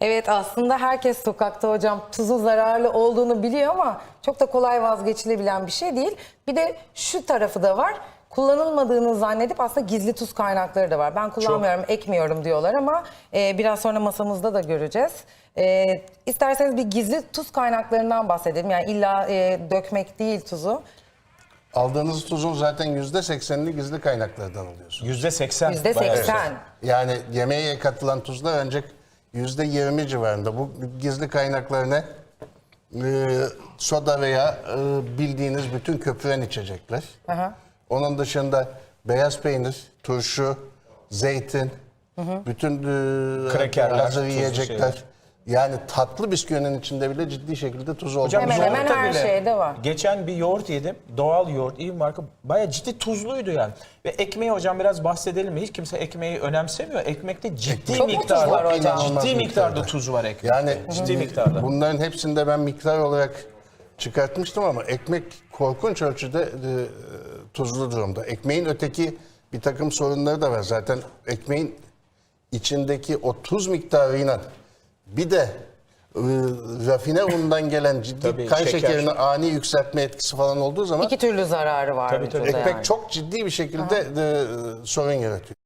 Evet aslında herkes sokakta hocam tuzun zararlı olduğunu biliyor ama çok da kolay vazgeçilebilen bir şey değil. Bir de şu tarafı da var. Kullanılmadığını zannedip aslında gizli tuz kaynakları da var. Ben kullanmıyorum, ekmiyorum diyorlar ama e, biraz sonra masamızda da göreceğiz. E, isterseniz bir gizli tuz kaynaklarından bahsedelim. Yani illa e, dökmek değil tuzu. Aldığınız tuzun zaten yüzde seksenini gizli kaynaklardan alıyorsunuz. Yüzde seksen. Yüzde seksen. Yani yemeğe katılan tuzlar ancak yüzde yirmi civarında. Bu gizli kaynaklar ne? Ee, soda veya e, bildiğiniz bütün köpüren içecekler. Aha. Onun dışında beyaz peynir, turşu, zeytin, bütün e, Krakerler, hazır tuzlu yiyecekler. şeyler. Yani tatlı bisküvinin içinde bile ciddi şekilde tuz olduğunu Hocam Hemen hemen her bile- şeyde var. Geçen bir yoğurt yedim. Doğal yoğurt, iyi bir marka. Bayağı ciddi tuzluydu yani. Ve ekmeği hocam biraz bahsedelim mi? Hiç kimse ekmeği önemsemiyor. Ekmekte ciddi tuz miktarda, var hocam? Ciddi miktarda tuz var ekmekte. Yani ciddi miktarda. Bunların hepsinde ben miktar olarak çıkartmıştım ama ekmek korkunç ölçüde e, tuzlu durumda. Ekmeğin öteki bir takım sorunları da var. Zaten ekmeğin içindeki o tuz miktarıyla bir de e, rafine undan gelen ciddi Tabii, kan şeker. şekerini ani yükseltme etkisi falan olduğu zaman İki türlü zararı var Tabii, tabii. vücuda ekmek yani. çok ciddi bir şekilde e, sorun yaratıyor.